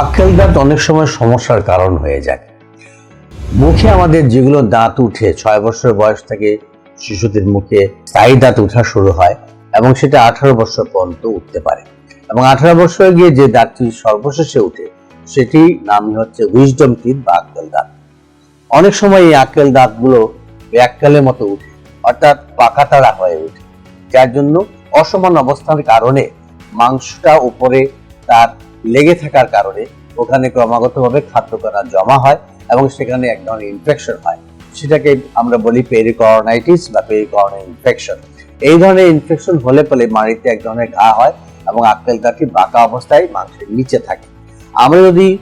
আক্কেল দাঁত অনেক সময় সমস্যার কারণ হয়ে যায়। মুখে আমাদের যেগুলো দাঁত উঠে, ছয় বছর বয়স থেকে শিশুদের মুখে স্থায়ী দাঁত ওঠা শুরু হয় এবং সেটা আঠারো বছর পর্যন্ত উঠতে পারে। এবং আঠারো বছরে গিয়ে যে দাঁতটি সর্বশেষে উঠে, সেটি নামই হচ্ছে উইজডম টিথ বা আক্কেল দাঁত। অনেক সময় এই আক্কেল দাঁতগুলো ব্যাককালের মতো উঠে, অর্থাৎ পাকাতাড়া হয়ে ওঠে যার জন্য অসমান অবস্থার কারণে মাংসটা উপরে তার লেগে থাকার কারণে ওখানে ক্রমাগতভাবে খাদ্যকণা জমা হয় এবং সেখানে এক ধরনের ইনফেকশন হয়। সেটাকে আমরা বলি পেরিকরনাইটিস বা পেরিকরনাল ইনফেকশন এই ধরনের ইনফেকশন হলে পরে মাড়িতে এক ধরনের ঘা হয় এবং আক্কেল বাঁকা অবস্থায় মাংসের নিচে থাকে। আমরা যদি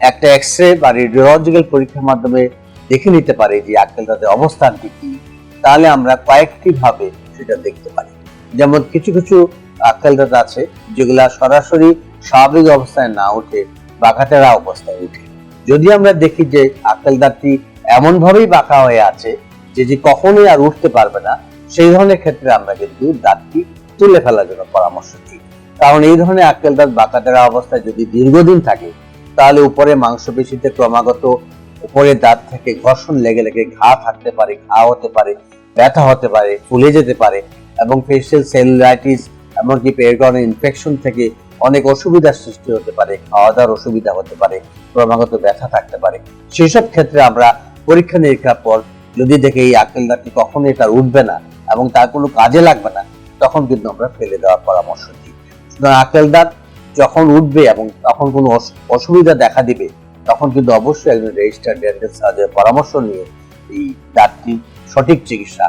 একটা এক্স রে বা রেডিওলজিক্যাল পরীক্ষার মাধ্যমে দেখে নিতে পারি যে আক্কেল দাঁতের অবস্থানটি কি তাহলে আমরা কয়েকটি ভাবে সেটা দেখতে পারি। যেমন কিছু কিছু আক্কেল আছে যেগুলা সরাসরি স্বাভাবিক অবস্থায় না উঠে বাঁকাতেরা অবস্থায় উঠে। যদি আমরা দেখি যে আক্কেল দাঁতটি এমন ভাবেই বাঁকা হয়ে আছে যে যে কখনোই আর উঠতে পারবে না, সেই ধরনের ক্ষেত্রে আমরা কিন্তু দাঁতটি তুলে ফেলার জন্য পরামর্শ দিই। কারণ এই ধরনের আক্কেল দাঁত বাঁকাতেরা অবস্থায় যদি দীর্ঘদিন থাকে, তাহলে উপরে মাংসপেশিতে ক্রমাগত উপরে দাঁত থেকে ঘর্ষণ লেগে লেগে ঘা থাকতে পারে, ঘা হতে পারে, ব্যথা হতে পারে, ফুলে যেতে পারে এবং ফেসিয়াল সেলুলাইটিস এমনকি পেরগনের ইনফেকশন থেকে অনেক অসুবিধার সৃষ্টি হতে পারে খাওয়া দাওয়ার অসুবিধা হতে পারে, ক্রমাগত ব্যথা থাকতে পারে। সেসব ক্ষেত্রে আমরা পরীক্ষা নিরীক্ষার পর যদি দেখে এই আক্কেল দাঁতটি কখনোই তার উঠবে না এবং তার কোনো কাজে লাগবে না, তখন কিন্তু আমরা ফেলে দেওয়ার পরামর্শ দিই। সুতরাং আক্কেল দাঁত যখন উঠবে এবং তখন কোনো অসুবিধা দেখা দিবে, তখন কিন্তু অবশ্যই একজন রেজিস্টার ডেন্টাল সার্জনের পরামর্শ নিয়ে এই দাঁতটি সঠিক চিকিৎসা